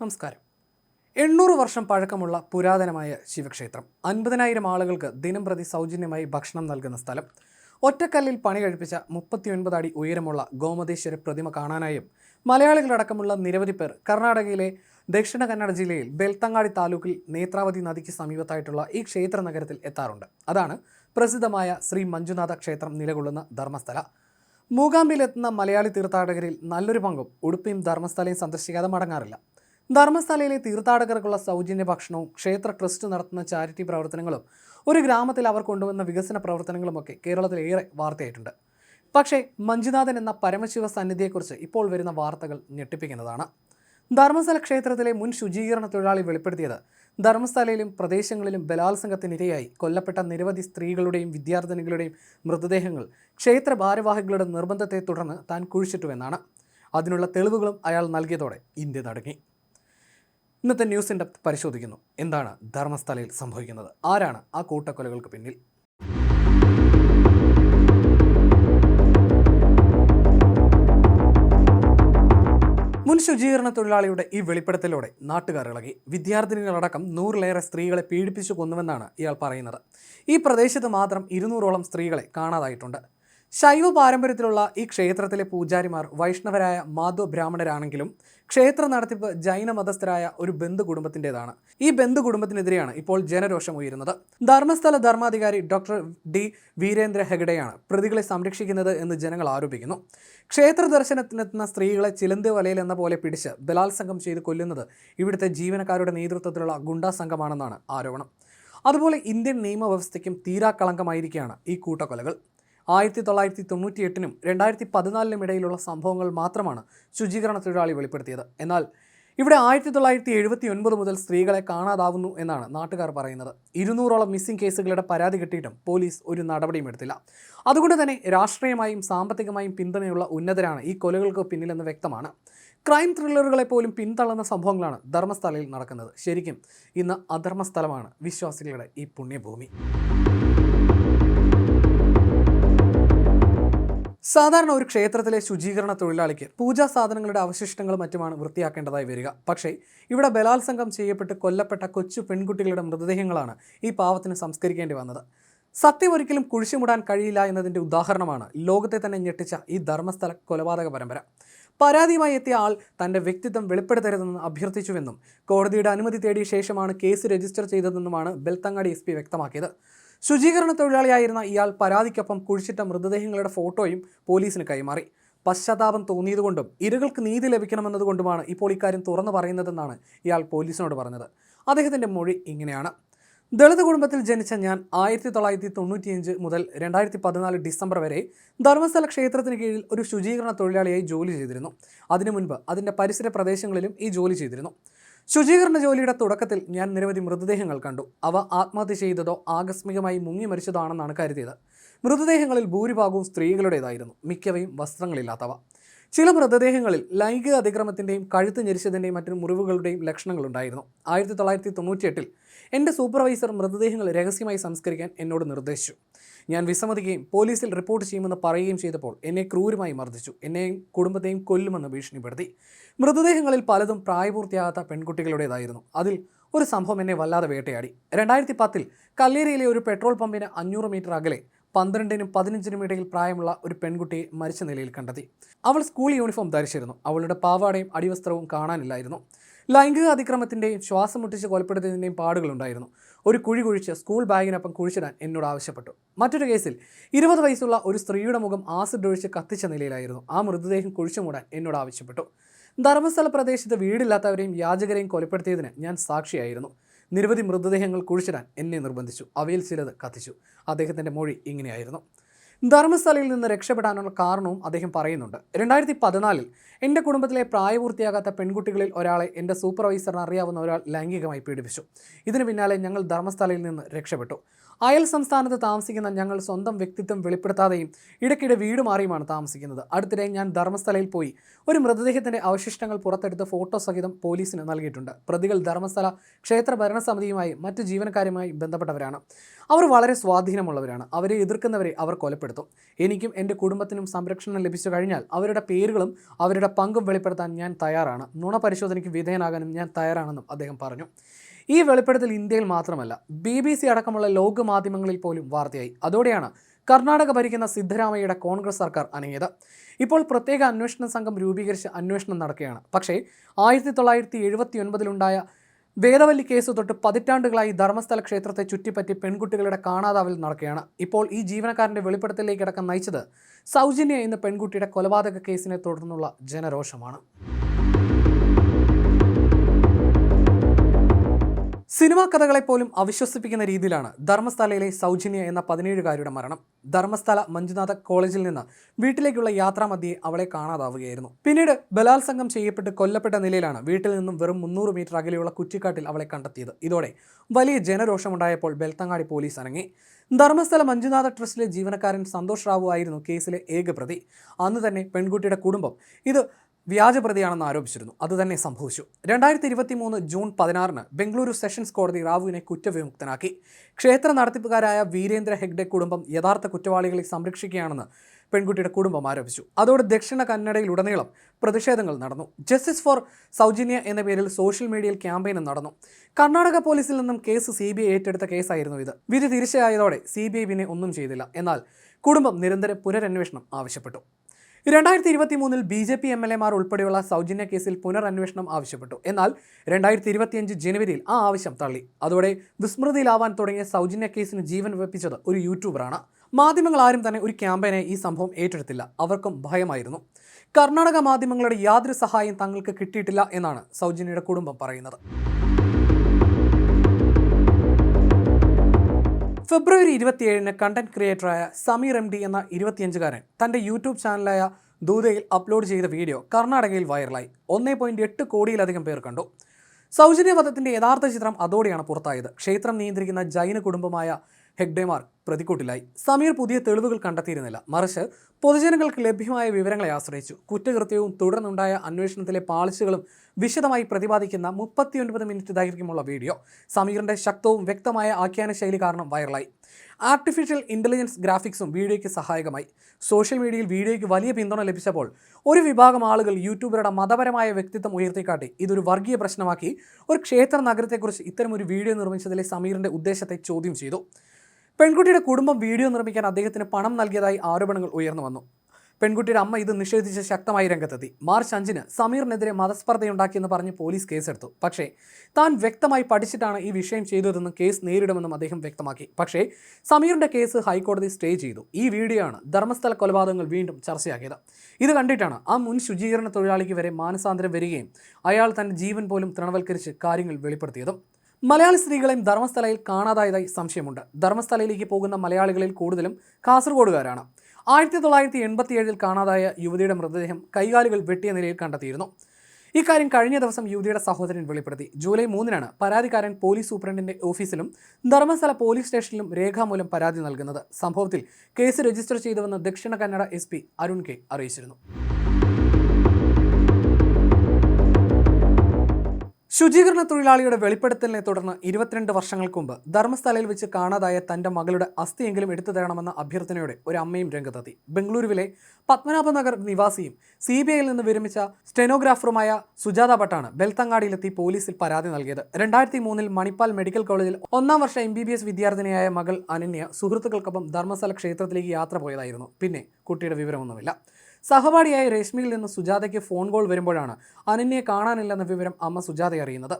നമസ്കാരം. എണ്ണൂറ് വർഷം പഴക്കമുള്ള പുരാതനമായ ശിവക്ഷേത്രം. അൻപതിനായിരം ആളുകൾക്ക് ദിനം പ്രതി സൗജന്യമായി ഭക്ഷണം നൽകുന്ന സ്ഥലം. ഒറ്റക്കല്ലിൽ പണി കഴിപ്പിച്ച മുപ്പത്തിയൊൻപത് അടി ഉയരമുള്ള ഗോമതേശ്വര പ്രതിമ കാണാനായും മലയാളികളടക്കമുള്ള നിരവധി പേർ കർണാടകയിലെ ദക്ഷിണ കന്നഡ ജില്ലയിൽ ബെൽത്തങ്ങാടി താലൂക്കിൽ നേത്രാവതി നദിക്ക് സമീപത്തായിട്ടുള്ള ഈ ക്ഷേത്ര നഗരത്തിൽ എത്താറുണ്ട്. അതാണ് പ്രസിദ്ധമായ ശ്രീ മഞ്ജുനാഥ ക്ഷേത്രം നിലകൊള്ളുന്ന ധർമ്മസ്ഥല. മൂകാംബിയിലെത്തുന്ന മലയാളി തീർത്ഥാടകരിൽ നല്ലൊരു പങ്കും ഉടുപ്പിയും ധർമ്മസ്ഥലയും സന്ദർശിക്കാതെ മടങ്ങാറില്ല. ധർമ്മസ്ഥലയിലെ തീർത്ഥാടകർക്കുള്ള സൗജന്യ ഭക്ഷണവും ക്ഷേത്ര ട്രസ്റ്റ് നടത്തുന്ന ചാരിറ്റി പ്രവർത്തനങ്ങളും ഒരു ഗ്രാമത്തിൽ അവർ കൊണ്ടുവന്ന വികസന പ്രവർത്തനങ്ങളുമൊക്കെ കേരളത്തിൽ ഏറെ വാർത്തയായിട്ടുണ്ട്. പക്ഷേ മഞ്ജുനാഥൻ എന്ന പരമശിവ സന്നിധിയെക്കുറിച്ച് ഇപ്പോൾ വരുന്ന വാർത്തകൾ ഞെട്ടിപ്പിക്കുന്നതാണ്. ധർമ്മസ്ഥല ക്ഷേത്രത്തിലെ മുൻ ശുചീകരണ തൊഴിലാളി വെളിപ്പെടുത്തിയത് ധർമ്മസ്ഥലയിലും പ്രദേശങ്ങളിലും ബലാത്സംഗത്തിനിരയായി കൊല്ലപ്പെട്ട നിരവധി സ്ത്രീകളുടെയും വിദ്യാർത്ഥിനികളുടെയും മൃതദേഹങ്ങൾ ക്ഷേത്ര ഭാരവാഹികളുടെ നിർബന്ധത്തെ തുടർന്ന് താൻ കുഴിച്ചിട്ടുവെന്നാണ്. അതിനുള്ള തെളിവുകളും അയാൾ നൽകിയതോടെ ഇന്ത്യ നടുങ്ങി ഇന്നത്തെ ന്യൂസ് ഡെപ്ത് പരിശോധിക്കുന്നു. എന്താണ് ധർമ്മസ്ഥലയിൽ സംഭവിക്കുന്നത്? ആരാണ് ആ കൂട്ടക്കൊലകൾക്ക് പിന്നിൽ? മുൻ ശുചീകരണ തൊഴിലാളിയുടെ ഈ വെളിപ്പെടുത്തലോടെ നാട്ടുകാർ ഇളകി. വിദ്യാർത്ഥിനികളടക്കം നൂറിലേറെ സ്ത്രീകളെ പീഡിപ്പിച്ചു കൊന്നുവെന്നാണ് ഇയാൾ പറയുന്നത്. ഈ പ്രദേശത്ത് മാത്രം ഇരുന്നൂറോളം സ്ത്രീകളെ കാണാതായിട്ടുണ്ട്. ശൈവ പാരമ്പര്യത്തിലുള്ള ഈ ക്ഷേത്രത്തിലെ പൂജാരിമാർ വൈഷ്ണവരായ മാധവ ബ്രാഹ്മണരാണെങ്കിലും ക്ഷേത്ര നടത്തിപ്പ് ജൈന മതസ്ഥരായ ഒരു ബന്ധു കുടുംബത്തിന്റെതാണ്. ഈ ബന്ധു കുടുംബത്തിനെതിരെയാണ് ഇപ്പോൾ ജനരോഷം ഉയരുന്നത്. ധർമ്മസ്ഥല ധർമാധികാരി ഡോക്ടർ ഡി വീരേന്ദ്ര ഹെഗഡെയാണ് പ്രതികളെ സംരക്ഷിക്കുന്നത് എന്ന് ജനങ്ങൾ ആരോപിക്കുന്നു. ക്ഷേത്ര ദർശനത്തിനെത്തുന്ന സ്ത്രീകളെ ചിലന്തി വലയിൽ എന്ന പോലെ പിടിച്ച് ബലാത്സംഗം ചെയ്ത് കൊല്ലുന്നത് ഇവിടുത്തെ ജീവനക്കാരുടെ നേതൃത്വത്തിലുള്ള ഗുണ്ടാ സംഘമാണെന്നാണ് ആരോപണം. അതുപോലെ ഇന്ത്യൻ നിയമവ്യവസ്ഥയ്ക്കും തീരാക്കളങ്കമായിരിക്കുകയാണ് ഈ കൂട്ടക്കൊലകൾ. ആയിരത്തി തൊള്ളായിരത്തി തൊണ്ണൂറ്റി എട്ടിനും രണ്ടായിരത്തി പതിനാലിനും ഇടയിലുള്ള സംഭവങ്ങൾ മാത്രമാണ് ശുചീകരണ തൊഴിലാളി വെളിപ്പെടുത്തിയത്. എന്നാൽ ഇവിടെ ആയിരത്തി തൊള്ളായിരത്തി എഴുപത്തി ഒൻപത് മുതൽ സ്ത്രീകളെ കാണാതാവുന്നു എന്നാണ് നാട്ടുകാർ പറയുന്നത്. ഇരുന്നൂറോളം മിസ്സിംഗ് കേസുകളുടെ പരാതി കിട്ടിയിട്ടും പോലീസ് ഒരു നടപടിയും എടുത്തില്ല. അതുകൊണ്ട് തന്നെ രാഷ്ട്രീയമായും സാമ്പത്തികമായും പിന്തുണയുള്ള ഉന്നതരാണ് ഈ കൊലകൾക്ക് പിന്നിലെന്ന് വ്യക്തമാണ്. ക്രൈം ത്രില്ലറുകളെ പോലും പിന്തള്ളുന്ന സംഭവങ്ങളാണ് ധർമ്മസ്ഥലയിൽ നടക്കുന്നത്. ശരിക്കും ഇന്ന് അധർമ്മസ്ഥലമാണ് വിശ്വാസികളുടെ ഈ പുണ്യഭൂമി. സാധാരണ ഒരു ക്ഷേത്രത്തിലെ ശുചീകരണ തൊഴിലാളിക്ക് പൂജാ സാധനങ്ങളുടെ അവശിഷ്ടങ്ങളും മറ്റുമാണ് വൃത്തിയാക്കേണ്ടതായി വരിക. പക്ഷേ ഇവിടെ ബലാത്സംഗം ചെയ്യപ്പെട്ട് കൊല്ലപ്പെട്ട കൊച്ചു പെൺകുട്ടികളുടെ മൃതദേഹങ്ങളാണ് ഈ പാവത്തിന് സംസ്കരിക്കേണ്ടി വന്നത്. സത്യം ഒരിക്കലും കഴിയില്ല എന്നതിന്റെ ഉദാഹരണമാണ് ലോകത്തെ തന്നെ ഞെട്ടിച്ച ഈ ധർമ്മസ്ഥല കൊലപാതക പരമ്പര. പരാതിയുമായി എത്തിയ ആൾ തന്റെ വ്യക്തിത്വം വെളിപ്പെടുത്തരുതെന്ന് അഭ്യർത്ഥിച്ചുവെന്നും കോടതിയുടെ അനുമതി തേടിയ ശേഷമാണ് കേസ് രജിസ്റ്റർ ചെയ്തതെന്നുമാണ് ബെൽത്തങ്ങാടി എസ് വ്യക്തമാക്കിയത്. ശുചീകരണ തൊഴിലാളിയായിരുന്ന ഇയാൾ പരാതിക്കൊപ്പം കുഴിച്ചിട്ട മൃതദേഹങ്ങളുടെ ഫോട്ടോയും പോലീസിന് കൈമാറി. പശ്ചാത്താപം തോന്നിയതുകൊണ്ടും ഇരകൾക്ക് നീതി ലഭിക്കണമെന്നതുകൊണ്ടുമാണ് ഇപ്പോൾ ഇക്കാര്യം തുറന്നു പറയുന്നതെന്നാണ് ഇയാൾ പോലീസിനോട് പറഞ്ഞത്. അദ്ദേഹത്തിന്റെ മൊഴി ഇങ്ങനെയാണ്. ദളിത് കുടുംബത്തിൽ ജനിച്ച ഞാൻ ആയിരത്തി തൊള്ളായിരത്തി തൊണ്ണൂറ്റിയഞ്ച് മുതൽ രണ്ടായിരത്തി പതിനാല് ഡിസംബർ വരെ ധർമ്മസ്ഥല ക്ഷേത്രത്തിന് കീഴിൽ ഒരു ശുചീകരണ തൊഴിലാളിയായി ജോലി ചെയ്തിരുന്നു. അതിനു മുൻപ് അതിന്റെ പരിസര പ്രദേശങ്ങളിലും ഈ ജോലി ചെയ്തിരുന്നു. ശുചീകരണ ജോലിയുടെ തുടക്കത്തിൽ ഞാൻ നിരവധി മൃതദേഹങ്ങൾ കണ്ടു. അവ ആത്മഹത്യ ചെയ്തതോ ആകസ്മികമായി മുങ്ങി മരിച്ചതാണെന്നാണ് കരുതിയത്. മൃതദേഹങ്ങളിൽ ഭൂരിഭാഗവും സ്ത്രീകളുടേതായിരുന്നു. മിക്കവയും വസ്ത്രങ്ങളില്ലാത്തവ. ചില മൃതദേഹങ്ങളിൽ ലൈംഗിക അതിക്രമത്തിന്റെയും കഴുത്ത് ഞെരിച്ചതിന്റെയും മറ്റു മുറിവുകളുടെയും ലക്ഷണങ്ങളുണ്ടായിരുന്നു. ആയിരത്തി തൊള്ളായിരത്തി തൊണ്ണൂറ്റിയെട്ടിൽ എന്റെ സൂപ്പർവൈസർ മൃതദേഹങ്ങൾ രഹസ്യമായി സംസ്കരിക്കാൻ എന്നോട് നിർദ്ദേശിച്ചു. ഞാൻ വിസമ്മതിക്കുകയും പോലീസിൽ റിപ്പോർട്ട് ചെയ്യുമെന്ന് പറയുകയും ചെയ്തപ്പോൾ എന്നെ ക്രൂരമായി മർദ്ദിച്ചു. എന്നെയും കുടുംബത്തെയും കൊല്ലുമെന്ന് ഭീഷണിപ്പെടുത്തി. മൃതദേഹങ്ങളിൽ പലതും പ്രായപൂർത്തിയാകാത്ത പെൺകുട്ടികളുടേതായിരുന്നു. അതിൽ ഒരു സംഭവം എന്നെ വല്ലാതെ വേട്ടയാടി. രണ്ടായിരത്തി പത്തിൽ കല്ലേരിയിലെ ഒരു പെട്രോൾ പമ്പിന് അഞ്ഞൂറ് മീറ്റർ അകലെ പന്ത്രണ്ടിനും പതിനഞ്ചിനും ഇടയിൽ പ്രായമുള്ള ഒരു പെൺകുട്ടിയെ മരിച്ച നിലയിൽ കണ്ടെത്തി. അവൾ സ്കൂൾ യൂണിഫോം ധരിച്ചിരുന്നു. അവളുടെ പാവാടയും അടിവസ്ത്രവും കാണാനില്ലായിരുന്നു. ലൈംഗിക അതിക്രമത്തിന്റെയും ശ്വാസം മുട്ടിച്ച് കൊലപ്പെടുത്തിയതിന്റെയും പാടുകളുണ്ടായിരുന്നു. ഒരു കുഴി കുഴിച്ച് സ്കൂൾ ബാഗിനൊപ്പം കുഴിച്ചിടാൻ എന്നോട് ആവശ്യപ്പെട്ടു. മറ്റൊരു കേസിൽ ഇരുപത് വയസ്സുള്ള ഒരു സ്ത്രീയുടെ മുഖം ആസിഡ് ഒഴിച്ച് കത്തിച്ച നിലയിലായിരുന്നു. ആ മൃതദേഹം കുഴിച്ചു മൂടാൻ എന്നോട് ആവശ്യപ്പെട്ടു. ധർമ്മസ്ഥല പ്രദേശത്ത് വീടില്ലാത്തവരെയും യാചകരെയും കൊലപ്പെടുത്തിയതിന് ഞാൻ സാക്ഷിയായിരുന്നു. നിരവധി മൃതദേഹങ്ങൾ കുഴിച്ചിടാൻ എന്നെ നിർബന്ധിച്ചു. അവയിൽ ചിലത് കത്തിച്ചു. അദ്ദേഹത്തിന്റെ മൊഴി ഇങ്ങനെയായിരുന്നു. ധർമ്മസ്ഥലയിൽ നിന്ന് രക്ഷപ്പെടാനുള്ള കാരണവും അദ്ദേഹം പറയുന്നുണ്ട്. രണ്ടായിരത്തി പതിനാലിൽ എന്റെ കുടുംബത്തിലെ പ്രായപൂർത്തിയാകാത്ത പെൺകുട്ടികളിൽ ഒരാളെ എന്റെ സൂപ്പർവൈസറിന് അറിയാവുന്ന ഒരാൾ ലൈംഗികമായി പീഡിപ്പിച്ചു. ഇതിന് പിന്നാലെ ഞങ്ങൾ ധർമ്മസ്ഥലയിൽ നിന്ന് രക്ഷപ്പെട്ടു. അയൽ സംസ്ഥാനത്ത് താമസിക്കുന്ന ഞങ്ങൾ സ്വന്തം വ്യക്തിത്വം വെളിപ്പെടുത്താതെയും ഇടയ്ക്കിടെ വീട് മാറിയുമാണ് താമസിക്കുന്നത്. അടുത്തിടെ ഞാൻ ധർമ്മസ്ഥലയിൽ പോയി. ഒരു മൃതദേഹത്തിന്റെ അവശിഷ്ടങ്ങൾ പുറത്തെടുത്ത് ഫോട്ടോ സഹിതം പോലീസിന് നൽകിയിട്ടുണ്ട്. പ്രതികൾ ധർമ്മസ്ഥല ക്ഷേത്ര ഭരണസമിതിയുമായി മറ്റ് ജീവനക്കാരുമായി ബന്ധപ്പെട്ടവരാണ്. അവർ വളരെ സ്വാധീനമുള്ളവരാണ്. അവരെ എതിർക്കുന്നവരെ അവർ കൊലപ്പെടുത്തും. എനിക്കും എന്റെ കുടുംബത്തിനും സംരക്ഷണം ലഭിച്ചു കഴിഞ്ഞാൽ അവരുടെ പേരുകളും അവരുടെ പങ്കും വെളിപ്പെടുത്താൻ ഞാൻ തയ്യാറാണ്. നുണ പരിശോധനയ്ക്ക് വിധേയനാകാനും ഞാൻ തയ്യാറാണെന്നും അദ്ദേഹം പറഞ്ഞു. ഈ വെളിപ്പെടുത്തൽ ഇന്ത്യയിൽ മാത്രമല്ല ബി ബി സി അടക്കമുള്ള ലോക മാധ്യമങ്ങളിൽ പോലും വാർത്തയായി. അതോടെയാണ് കർണാടക ഭരിക്കുന്ന സിദ്ധരാമയ്യയുടെ കോൺഗ്രസ് സർക്കാർ അനങ്ങിയത്. ഇപ്പോൾ പ്രത്യേക അന്വേഷണ സംഘം രൂപീകരിച്ച് അന്വേഷണം നടക്കുകയാണ്. പക്ഷേ ആയിരത്തി തൊള്ളായിരത്തി എഴുപത്തി ഒൻപതിലുണ്ടായ വേദവല്ലി കേസ് തൊട്ട് പതിറ്റാണ്ടുകളായി ധർമ്മസ്ഥല ക്ഷേത്രത്തെ ചുറ്റിപ്പറ്റി പെൺകുട്ടികളുടെ കാണാതാവൽ നടക്കുകയാണ്. ഇപ്പോൾ ഈ ജീവനക്കാരന്റെ വെളിപ്പെടുത്തലിലേക്ക് അടക്കം നയിച്ചത് സൗജന്യ എന്ന പെൺകുട്ടിയുടെ കൊലപാതക കേസിനെ തുടർന്നുള്ള ജനരോഷമാണ്. സിനിമാ കഥകളെ പോലും അവിശ്വസിപ്പിക്കുന്ന രീതിയിലാണ് ധർമ്മസ്ഥലയിലെ സൗജന്യ എന്ന പതിനേഴുകാരിയുടെ മരണം. ധർമ്മസ്ഥല മഞ്ജുനാഥ കോളേജിൽ നിന്ന് വീട്ടിലേക്കുള്ള യാത്രാമധ്യേ അവളെ കാണാതാവുകയായിരുന്നു. പിന്നീട് ബലാത്സംഗം ചെയ്യപ്പെട്ട് കൊല്ലപ്പെട്ട നിലയിലാണ് വീട്ടിൽ നിന്നും വെറും മുന്നൂറ് മീറ്റർ അകലെയുള്ള കുറ്റിക്കാട്ടിൽ അവളെ കണ്ടെത്തിയത്. ഇതോടെ വലിയ ജനരോഷമുണ്ടായപ്പോൾ ബെൽത്തങ്ങാടി പോലീസ് അനങ്ങി. ധർമ്മസ്ഥല മഞ്ജുനാഥ ട്രസ്റ്റിലെ ജീവനക്കാരൻ സന്തോഷ് റാവു ആയിരുന്നു കേസിലെ ഏക പ്രതി അന്ന് തന്നെ പെൺകുട്ടിയുടെ കുടുംബം. ഇത് വ്യാജപ്രതിയാണെന്ന് ആരോപിച്ചിരുന്നു. അതുതന്നെ സംഭവിച്ചു. രണ്ടായിരത്തി ഇരുപത്തി മൂന്ന് ജൂൺ പതിനാറിന് ബംഗളൂരു സെഷൻസ് കോടതി റാവുവിനെ കുറ്റവിമുക്തനാക്കി. ക്ഷേത്ര നടത്തിപ്പുകാരായ വീരേന്ദ്ര ഹെഗ്ഡെ കുടുംബം യഥാർത്ഥ കുറ്റവാളികളെ സംരക്ഷിക്കുകയാണെന്ന് പെൺകുട്ടിയുടെ കുടുംബം ആരോപിച്ചു. അതോടെ ദക്ഷിണ കന്നഡയിലുടനീളം പ്രതിഷേധങ്ങൾ നടന്നു. ജസ്റ്റിസ് ഫോർ സൗജന്യ എന്ന പേരിൽ സോഷ്യൽ മീഡിയയിൽ ക്യാമ്പയിനും നടന്നു. കർണാടക പോലീസിൽ നിന്നും കേസ് സി ബി ഐ ഏറ്റെടുത്ത കേസായിരുന്നു ഇത്. വിധി തിരിച്ചയായതോടെ സി ബി ഐ പിന്നെ ഒന്നും ചെയ്തില്ല. എന്നാൽ കുടുംബം നിരന്തര പുനരന്വേഷണം ആവശ്യപ്പെട്ടു. രണ്ടായിരത്തി ഇരുപത്തി മൂന്നിൽ B J P M L എമാർ ഉൾപ്പെടെയുള്ള സൗജന്യ കേസിൽ പുനരന്വേഷണം ആവശ്യപ്പെട്ടു. എന്നാൽ രണ്ടായിരത്തി ഇരുപത്തിയഞ്ച് ജനുവരിയിൽ ആ ആവശ്യം തള്ളി. അതോടെ വിസ്മൃതിയിലാവാൻ തുടങ്ങിയ സൗജന്യ കേസിന് ജീവൻ വെപ്പിച്ചത് ഒരു യൂട്യൂബറാണ്. മാധ്യമങ്ങൾ ആരും തന്നെ ഒരു ക്യാമ്പയിനെ ഈ സംഭവം ഏറ്റെടുത്തില്ല. അവർക്കും ഭയമായിരുന്നു. കർണാടക മാധ്യമങ്ങളുടെ യാതൊരു സഹായം തങ്ങൾക്ക് കിട്ടിയിട്ടില്ല എന്നാണ് സൗജന്യയുടെ കുടുംബം പറയുന്നത്. ഫെബ്രുവരി ഇരുപത്തിയേഴിന് കണ്ടന്റ് ക്രിയേറ്ററായ സമീർ എം ഡി എന്ന ഇരുപത്തിയഞ്ചുകാരൻ തന്റെ യൂട്യൂബ് ചാനലായ ദൂതയിൽ അപ്ലോഡ് ചെയ്ത വീഡിയോ കർണാടകയിൽ വൈറലായി ഒന്നേ പോയിന്റ് എട്ട് കോടിയിലധികം പേർ കണ്ടു. സൗജന്യവധത്തിന്റെ യഥാർത്ഥ ചിത്രം അതോടെയാണ് പുറത്തായത്. ക്ഷേത്രം നിയന്ത്രിക്കുന്ന ജൈന കുടുംബമായ ഹെഗ്ഡേമാർ പ്രതിക്കൂട്ടിലായി. സമീർ പുതിയ തെളിവുകൾ കണ്ടെത്തിയിരുന്നില്ല. മറിച്ച് പൊതുജനങ്ങൾക്ക് ലഭ്യമായ വിവരങ്ങളെ ആശ്രയിച്ചു. കുറ്റകൃത്യവും തുടർന്നുണ്ടായ അന്വേഷണത്തിലെ പാളിച്ചകളും വിശദമായി പ്രതിപാദിക്കുന്ന മുപ്പത്തിയൊൻപത് മിനിറ്റ് ദൈർഘ്യമുള്ള വീഡിയോ സമീറിന്റെ ശക്തവും വ്യക്തമായ ആഖ്യാന ശൈലി കാരണം വൈറലായി. ആർട്ടിഫിഷ്യൽ ഇന്റലിജൻസ് ഗ്രാഫിക്സും വീഡിയോയ്ക്ക് സഹായകമായി. സോഷ്യൽ മീഡിയയിൽ വീഡിയോയ്ക്ക് വലിയ പിന്തുണ ലഭിച്ചപ്പോൾ ഒരു വിഭാഗം ആളുകൾ യൂട്യൂബറുടെ മതപരമായ വ്യക്തിത്വം ഉയർത്തിക്കാട്ടി ഇതൊരു വർഗീയ പ്രശ്നമാക്കി ഒരു ക്ഷേത്ര നഗരത്തെക്കുറിച്ച് ഇത്തരമൊരു വീഡിയോ നിർമ്മിച്ചതിലെ സമീറിന്റെ ഉദ്ദേശത്തെ ചോദ്യം ചെയ്തു. പെൺകുട്ടിയുടെ കുടുംബം വീഡിയോ നിർമ്മിക്കാൻ അദ്ദേഹത്തിന് പണം നൽകിയതായി ആരോപണങ്ങൾ ഉയർന്നു വന്നു. പെൺകുട്ടിയുടെ അമ്മ ഇത് നിഷേധിച്ച് ശക്തമായി രംഗത്തെത്തി. മാർച്ച് അഞ്ചിന് സമീറിനെതിരെ മതസ്പർദ്ധയുണ്ടാക്കിയെന്ന് പറഞ്ഞ് പോലീസ് കേസെടുത്തു. പക്ഷേ താൻ വ്യക്തമായി പഠിച്ചിട്ടാണ് ഈ വിഷയം ചെയ്തതെന്നും കേസ് നേരിടുമെന്നും അദ്ദേഹം വ്യക്തമാക്കി. പക്ഷേ സമീറിന്റെ കേസ് ഹൈക്കോടതി സ്റ്റേ ചെയ്തു. ഈ വീഡിയോ ആണ് ധർമ്മസ്ഥല കൊലപാതകങ്ങൾ വീണ്ടും ചർച്ചയാക്കിയത്. ഇത് കണ്ടിട്ടാണ് ആ മുൻ ശുചീകരണ തൊഴിലാളിക്ക് വരെ മാനസാന്തരം വരികയും അയാൾ തന്റെ ജീവൻ പോലും തൃണവൽക്കരിച്ച് കാര്യങ്ങൾ വെളിപ്പെടുത്തിയതും. മലയാളി സ്ത്രീകളെയും ധർമ്മസ്ഥലയിൽ കാണാതായതായി സംശയമുണ്ട്. ധർമ്മസ്ഥലയിലേക്ക് പോകുന്ന മലയാളികളിൽ കൂടുതലും കാസർഗോഡുകാരാണ്. ആയിരത്തി തൊള്ളായിരത്തി എൺപത്തിയേഴിൽ കാണാതായ യുവതിയുടെ മൃതദേഹം കൈകാലുകൾ വെട്ടിയ നിലയിൽ കണ്ടെത്തിയിരുന്നു. ഇക്കാര്യം കഴിഞ്ഞ ദിവസം യുവതിയുടെ സഹോദരൻ വെളിപ്പെടുത്തി. ജൂലൈ മൂന്നിനാണ് പരാതിക്കാരൻ പോലീസ് സൂപ്രണ്ടിന്റെ ഓഫീസിലും ധർമ്മസ്ഥല പോലീസ് സ്റ്റേഷനിലും രേഖാമൂലം പരാതി നൽകുന്നത്. സംഭവത്തിൽ കേസ് രജിസ്റ്റർ ചെയ്തുവെന്ന് ദക്ഷിണ കന്നഡ എസ് അരുൺ കെ അറിയിച്ചിരുന്നു. ശുചീകരണ തൊഴിലാളിയുടെ വെളിപ്പെടുത്തലിനെ തുടർന്ന് ഇരുപത്തിരണ്ട് വർഷങ്ങൾക്ക് മുമ്പ് ധർമ്മസ്ഥലയിൽ വെച്ച് കാണാതായ തന്റെ മകളുടെ അസ്ഥിയെങ്കിലും എടുത്തു തരണമെന്ന അഭ്യർത്ഥനയോടെ ഒരു അമ്മയും രംഗത്തെത്തി. ബംഗളൂരുവിലെ പത്മനാഭനഗർ നിവാസിയും സി ബി ഐയിൽ നിന്ന് വിരമിച്ച സ്റ്റെനോഗ്രാഫറുമായ സുജാത ഭട്ടാണ് ബെൽത്തങ്ങാടിയിലെത്തി പോലീസിൽ പരാതി നൽകിയത്. രണ്ടായിരത്തി മൂന്നിൽ മണിപ്പാൽ മെഡിക്കൽ കോളേജിൽ ഒന്നാം വർഷ എം ബി ബി എസ് വിദ്യാർത്ഥിനിയായ മകൾ അനന്യ സുഹൃത്തുക്കൾക്കൊപ്പം ധർമ്മസ്ഥല ക്ഷേത്രത്തിലേക്ക് യാത്ര പോയതായിരുന്നു. പിന്നെ കുട്ടിയുടെ വിവരമൊന്നുമില്ല. സഹപാഠിയായ രശ്മിയിൽ നിന്ന് സുജാതയ്ക്ക് ഫോൺ കോൾ വരുമ്പോഴാണ് അനന്യയെ കാണാനില്ലെന്ന വിവരം അമ്മ സുജാത അറിയുന്നത്.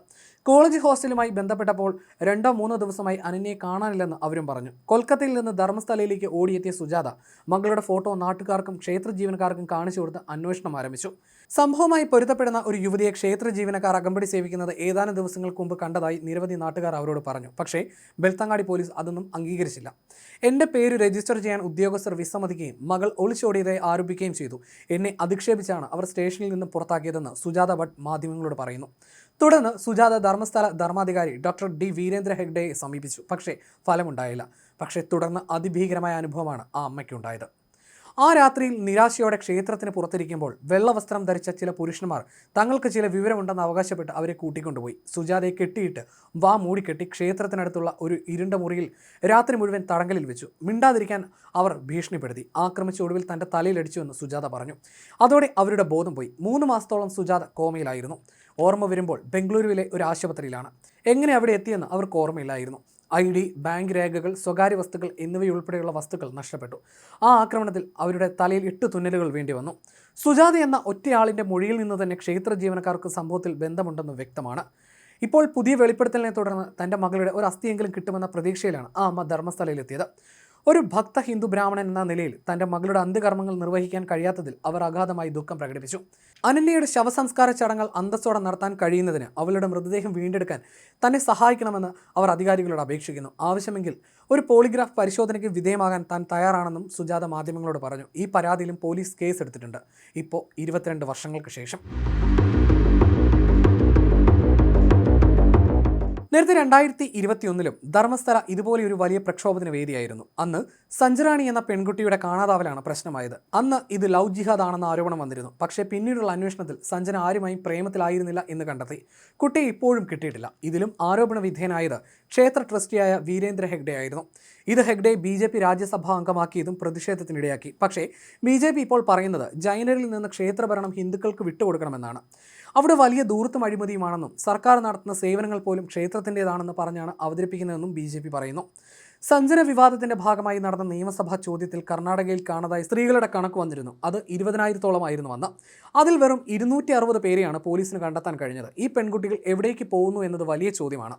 കോളേജ് ഹോസ്റ്റലുമായി ബന്ധപ്പെട്ടപ്പോൾ രണ്ടോ മൂന്നോ ദിവസമായി അനന്യയെ കാണാനില്ലെന്ന് അവരും പറഞ്ഞു. കൊൽക്കത്തയിൽ നിന്ന് ധർമ്മസ്ഥലയിലേക്ക് ഓടിയെത്തിയ സുജാത മകളുടെ ഫോട്ടോ നാട്ടുകാർക്കും ക്ഷേത്ര ജീവനക്കാർക്കും കാണിച്ചു കൊടുത്ത് അന്വേഷണം ആരംഭിച്ചു. സംഭവമായി പൊരുത്തപ്പെടുന്ന ഒരു യുവതിയെ ക്ഷേത്ര ജീവനക്കാർ അകമ്പടി സേവിക്കുന്നത് ഏതാനും ദിവസങ്ങൾക്ക് മുമ്പ് കണ്ടതായി നിരവധി നാട്ടുകാർ അവരോട് പറഞ്ഞു. പക്ഷേ ബെൽത്തങ്ങാടി പോലീസ് അതൊന്നും അംഗീകരിച്ചില്ല. എന്റെ പേര് രജിസ്റ്റർ ചെയ്യാൻ ഉദ്യോഗസ്ഥർ വിസമ്മതിക്കുകയും മകൾ ഒളിച്ചോടിയതായി ആരോപിക്കുകയും ചെയ്തു. എന്നെ അധിക്ഷേപിച്ചാണ് അവർ സ്റ്റേഷനിൽ നിന്ന് പുറത്താക്കിയതെന്ന് സുജാത ഭട്ട് മാധ്യമങ്ങളോട് പറയുന്നു. തുടർന്ന് സുജാത ധർമ്മസ്ഥല ധർമാധികാരി ഡോക്ടർ ഡി വീരേന്ദ്ര ഹെഗ്ഡെയെ സമീപിച്ചു. പക്ഷേ ഫലമുണ്ടായില്ല. പക്ഷേ തുടർന്ന് അതിഭീകരമായ അനുഭവമാണ് ആ അമ്മയ്ക്കുണ്ടായത്. ആ രാത്രിയിൽ നിരാശയോടെ ക്ഷേത്രത്തിന് പുറത്തിരിക്കുമ്പോൾ വെള്ളവസ്ത്രം ധരിച്ച ചില പുരുഷന്മാർ തങ്ങൾക്ക് ചില വിവരമുണ്ടെന്ന് അവകാശപ്പെട്ട് അവരെ കൂട്ടിക്കൊണ്ടുപോയി. സുജാതയെ കെട്ടിയിട്ട് വാ മൂടിക്കെട്ടി ക്ഷേത്രത്തിനടുത്തുള്ള ഒരു ഇരുണ്ട മുറിയിൽ രാത്രി മുഴുവൻ തടങ്കലിൽ വെച്ചു. മിണ്ടാതിരിക്കാൻ അവർ ഭീഷണിപ്പെടുത്തി. ആക്രമിച്ച ഒടുവിൽ തന്റെ തലയിലടിച്ചുവെന്ന് സുജാത പറഞ്ഞു. അതോടെ അവരുടെ ബോധം പോയി. മൂന്ന് മാസത്തോളം സുജാത കോമയിലായിരുന്നു. ഓർമ്മ വരുമ്പോൾ ബംഗളൂരുവിലെ ഒരു ആശുപത്രിയിലാണ്. എങ്ങനെ അവിടെ എത്തിയെന്ന് അവർക്ക് ഓർമ്മയില്ലായിരുന്നു. ഐ ഡി ബാങ്ക് രേഖകൾ സ്വകാര്യ വസ്തുക്കൾ എന്നിവയുൾപ്പെടെയുള്ള വസ്തുക്കൾ നഷ്ടപ്പെട്ടു. ആ ആക്രമണത്തിൽ അവരുടെ തലയിൽ എട്ട് തുന്നലുകൾ വേണ്ടി വന്നു. സുജാത എന്ന ഒറ്റയാളിന്റെ മൊഴിയിൽ നിന്ന് തന്നെ ക്ഷേത്ര ജീവനക്കാർക്ക് സംഭവത്തിൽ ബന്ധമുണ്ടെന്ന് വ്യക്തമാണ്. ഇപ്പോൾ പുതിയ വെളിപ്പെടുത്തലിനെ തുടർന്ന് തന്റെ മകളുടെ ഒരു അസ്ഥിയെങ്കിലും കിട്ടുമെന്ന പ്രതീക്ഷയിലാണ് ആ അമ്മ ധർമ്മസ്ഥലയിലെത്തിയത് ഒരു ഭക്ത ഹിന്ദു ബ്രാഹ്മണൻ എന്ന നിലയിൽ തന്റെ മകളുടെ അന്ത്യകർമ്മങ്ങൾ നിർവഹിക്കാൻ കഴിയാത്തതിൽ അവർ അഗാധമായി ദുഃഖം പ്രകടിപ്പിച്ചു. അനന്യയുടെ ശവസംസ്കാര ചടങ്ങുകൾ അന്തസ്സോടെ നടത്താൻ കഴിയുന്നതിന് അവളുടെ മൃതദേഹം വീണ്ടെടുക്കാൻ തന്നെ സഹായിക്കണമെന്ന് അവർ അധികാരികളോട് അപേക്ഷിക്കുന്നു. ആവശ്യമെങ്കിൽ ഒരു പോളിഗ്രാഫ് പരിശോധനയ്ക്ക് വിധേയമാകാൻ താൻ തയ്യാറാണെന്നും സുജാത മാധ്യമങ്ങളോട് പറഞ്ഞു. ഈ പരാതിയിലും പോലീസ് കേസ് എടുത്തിട്ടുണ്ട് ഇപ്പോൾ ഇരുപത്തിരണ്ട് വർഷങ്ങൾക്ക് ശേഷം. നേരത്തെ രണ്ടായിരത്തി ഇരുപത്തിയൊന്നിലും ധർമ്മസ്ഥല ഇതുപോലെ ഒരു വലിയ പ്രക്ഷോഭത്തിന് വേദിയായിരുന്നു. അന്ന് സഞ്ജറാണി എന്ന പെൺകുട്ടിയുടെ കാണാതാവലാണ് പ്രശ്നമായത്. അന്ന് ഇത് ലവ് ജിഹാദ് ആണെന്ന ആരോപണം വന്നിരുന്നു. പക്ഷേ പിന്നീടുള്ള അന്വേഷണത്തിൽ സഞ്ജന ആരുമായും പ്രേമത്തിലായിരുന്നില്ല എന്ന് കണ്ടെത്തി. കുട്ടിയെ ഇപ്പോഴും കിട്ടിയിട്ടില്ല. ഇതിലും ആരോപണ വിധേയനായത് ക്ഷേത്ര ട്രസ്റ്റിയായ വീരേന്ദ്ര ഹെഗ്ഡെ ആയിരുന്നു. ഇത് Hegde B J P Rajya Sabha അംഗമാക്കിയതും പ്രതിഷേധത്തിനിടയാക്കി. പക്ഷേ ബി ജെ പി ഇപ്പോൾ പറയുന്നത് ജൈനരിൽ നിന്ന് ക്ഷേത്രഭരണം ഹിന്ദുക്കൾക്ക് വിട്ടുകൊടുക്കണമെന്നാണ്. അവിടെ വലിയ ദൂരത്തും അഴിമതിയുമാണെന്നും സർക്കാർ നടത്തുന്ന സേവനങ്ങൾ പോലും ക്ഷേത്രത്തിന്റെതാണെന്ന് പറഞ്ഞാണ് അവതരിപ്പിക്കുന്നതെന്നും ബി ജെ പി പറയുന്നു. സഞ്ജന വിവാദത്തിന്റെ ഭാഗമായി നടന്ന നിയമസഭാ ചോദ്യത്തിൽ കർണാടകയിൽ കാണാതായി സ്ത്രീകളുടെ കണക്ക് വന്നിരുന്നു. അത് ഇരുപതിനായിരത്തോളമായിരുന്നു വന്ന്. അതിൽ വെറും ഇരുന്നൂറ്റി അറുപത് പേരെയാണ് പോലീസിന് കണ്ടെത്താൻ കഴിഞ്ഞത്. ഈ പെൺകുട്ടികൾ എവിടേക്ക് പോകുന്നു എന്നത് വലിയ ചോദ്യമാണ്.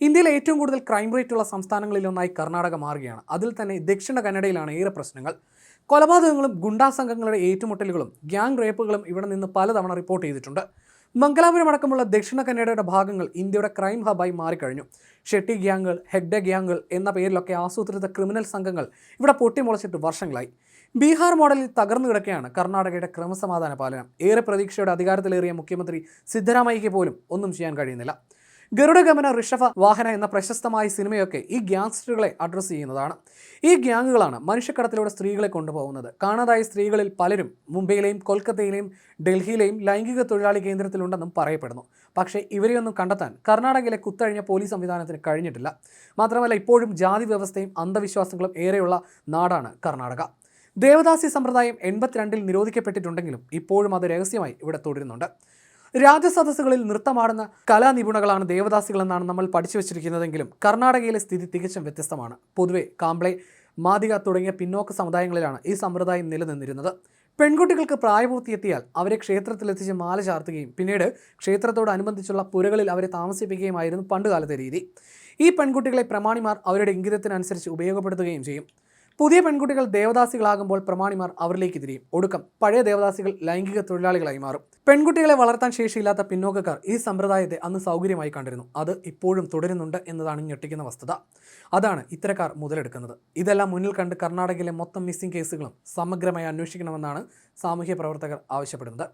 ഇന്ത്യയിലെ ഏറ്റവും കൂടുതൽ ക്രൈം റേറ്റ് റേറ്റുള്ള സംസ്ഥാനങ്ങളിലൊന്നായി കർണാടക മാറുകയാണ്. അതിൽ തന്നെ ദക്ഷിണ കന്നഡയിലാണ് ഏറെ പ്രശ്നങ്ങൾ. കൊലപാതകങ്ങളും ഗുണ്ടാസംഘങ്ങളുടെ ഏറ്റുമുട്ടലുകളും ഗ്യാങ് റേപ്പുകളും ഇവിടെ നിന്ന് പലതവണ റിപ്പോർട്ട് ചെയ്തിട്ടുണ്ട്. മംഗലാപുരം അടക്കമുള്ള ദക്ഷിണ കന്നഡയുടെ ഭാഗങ്ങൾ ഇന്ത്യയുടെ ക്രൈം ഹബായി മാറിക്കഴിഞ്ഞു. ഷെട്ടി ഗ്യാങ്ങുകൾ ഹെഗ്ഡെ ഗ്യാങ്ങുകൾ എന്ന പേരിലൊക്കെ ആസൂത്രിത ക്രിമിനൽ സംഘങ്ങൾ ഇവിടെ പൊട്ടിമുളച്ചിട്ട് വർഷങ്ങളായി. ബീഹാർ മോഡലിൽ തകർന്നു കിടക്കുകയാണ് കർണാടകയുടെ ക്രമസമാധാന പാലനം. ഏറെ പ്രതീക്ഷയുടെ അധികാരത്തിലേറിയ മുഖ്യമന്ത്രി സിദ്ധരാമയ്യയ്ക്ക് പോലും ഒന്നും ചെയ്യാൻ കഴിയുന്നില്ല. ഗരുഡഗമന ഋഷഭ വാഹന എന്ന പ്രശസ്തമായ സിനിമയൊക്കെ ഈ ഗ്യാങ്സ്റ്ററുകളെ അഡ്രസ്സ് ചെയ്യുന്നതാണ്. ഈ ഗ്യാങ്ങുകളാണ് മനുഷ്യക്കടത്തിലൂടെ സ്ത്രീകളെ കൊണ്ടുപോകുന്നത്. കാണാതായ സ്ത്രീകളിൽ പലരും മുംബൈയിലെയും കൊൽക്കത്തയിലെയും ഡൽഹിയിലെയും ലൈംഗിക തൊഴിലാളി കേന്ദ്രത്തിലുണ്ടെന്നും പറയപ്പെടുന്നു. പക്ഷേ ഇവരെയൊന്നും കണ്ടെത്താൻ കർണാടകയിലെ കുത്തഴിഞ്ഞ പോലീസ് സംവിധാനത്തിന് കഴിഞ്ഞിട്ടില്ല. മാത്രമല്ല ഇപ്പോഴും ജാതി വ്യവസ്ഥയും അന്ധവിശ്വാസങ്ങളും ഏറെയുള്ള നാടാണ് കർണാടക. ദേവദാസി സമ്പ്രദായം എൺപത്തിരണ്ടിൽ നിരോധിക്കപ്പെട്ടിട്ടുണ്ടെങ്കിലും ഇപ്പോഴും അത് രഹസ്യമായി ഇവിടെ തുടരുന്നുണ്ട്. രാജസദസ്സുകളിൽ നൃത്തമാടുന്ന കലാനിപുണകളാണ് ദേവദാസികളെന്നാണ് നമ്മൾ പഠിച്ചു വെച്ചിരിക്കുന്നതെങ്കിലും കർണാടകയിലെ സ്ഥിതി തികച്ചും വ്യത്യസ്തമാണ്. പൊതുവെ കാംബ്ലെ മാതിക തുടങ്ങിയ പിന്നോക്ക സമുദായങ്ങളിലാണ് ഈ സമ്പ്രദായം നിലനിന്നിരുന്നത്. പെൺകുട്ടികൾക്ക് പ്രായപൂർത്തിയെത്തിയാൽ അവരെ ക്ഷേത്രത്തിലെത്തിച്ച് മാല ചാർത്തുകയും പിന്നീട് ക്ഷേത്രത്തോടനുബന്ധിച്ചുള്ള പുരകളിൽ അവരെ താമസിപ്പിക്കുകയുമായിരുന്നു പണ്ടുകാലത്തെ രീതി. ഈ പെൺകുട്ടികളെ പ്രമാണിമാർ അവരുടെ ഇംഗിതത്തിനനുസരിച്ച് ഉപയോഗപ്പെടുത്തുകയും ചെയ്യും. പുതിയ പെൺകുട്ടികൾ ദേവദാസികളാകുമ്പോൾ പ്രമാണിമാർ അവരിലേക്ക് തിരിയും. ഒടുക്കം പഴയ ദേവദാസികൾ ലൈംഗിക തൊഴിലാളികളായി മാറും. പെൺകുട്ടികളെ വളർത്താൻ ശേഷിയില്ലാത്ത പിന്നോക്കക്കാർ ഈ സമ്പ്രദായത്തെ അന്ന് സൗകര്യമായി കണ്ടിരുന്നു. അത് ഇപ്പോഴും തുടരുന്നുണ്ട് എന്നതാണ് ഞെട്ടിക്കുന്ന വസ്തുത. അതാണ് ഇത്തരക്കാർ മുതലെടുക്കുന്നത്. ഇതെല്ലാം മുന്നിൽ കണ്ട് കർണാടകയിലെ മൊത്തം മിസ്സിംഗ് കേസുകളും സമഗ്രമായി അന്വേഷിക്കണമെന്നാണ് സാമൂഹ്യ പ്രവർത്തകർ ആവശ്യപ്പെടുന്നത്.